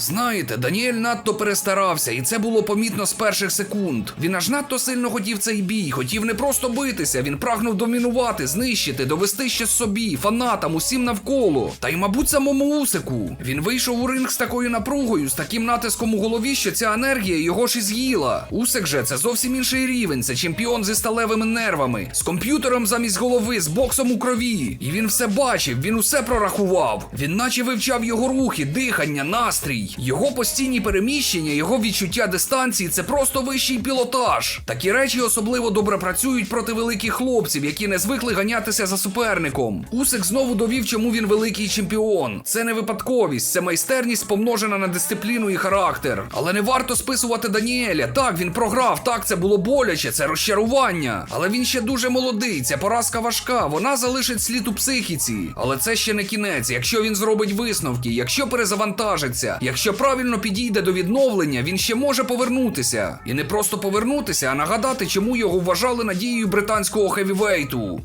Знаєте, Даніель надто перестарався, і це було помітно з перших секунд. Він аж надто сильно хотів цей бій, хотів не просто битися, він прагнув домінувати, знищити, довести ще собі, фанатам, усім навколо. Та й, мабуть, самому Усику. Він вийшов у ринг з такою напругою, з таким натиском у голові, що ця енергія його ж і з'їла. Усик же це зовсім інший рівень. Це чемпіон зі сталевими нервами, з комп'ютером замість голови, з боксом у крові. І він все бачив, він усе прорахував. Він наче вивчав його рухи, дихання, настрій, його постійні переміщення, його відчуття дистанції це просто вищий пілотаж. Такі речі особливо добре працюють проти великих хлопців, які не звикли ганятися за суперником. Усик знову довів, чому він великий чемпіон. Це не випадковість, це майстерність помножена на дисципліну і характер. Але не варто списувати Даніеля. Так, він програв, так це було боляче, це розчарування. Але він ще дуже молодий. Ця поразка важка. Вона залишить слід у психіці. Але це ще не кінець. Якщо він зробить висновки, якщо перезавантажиться, якщо правильно підійде до відновлення, він ще може повернутися. І не просто повернутися, а нагадати, чому його вважали надією британського хевівейту.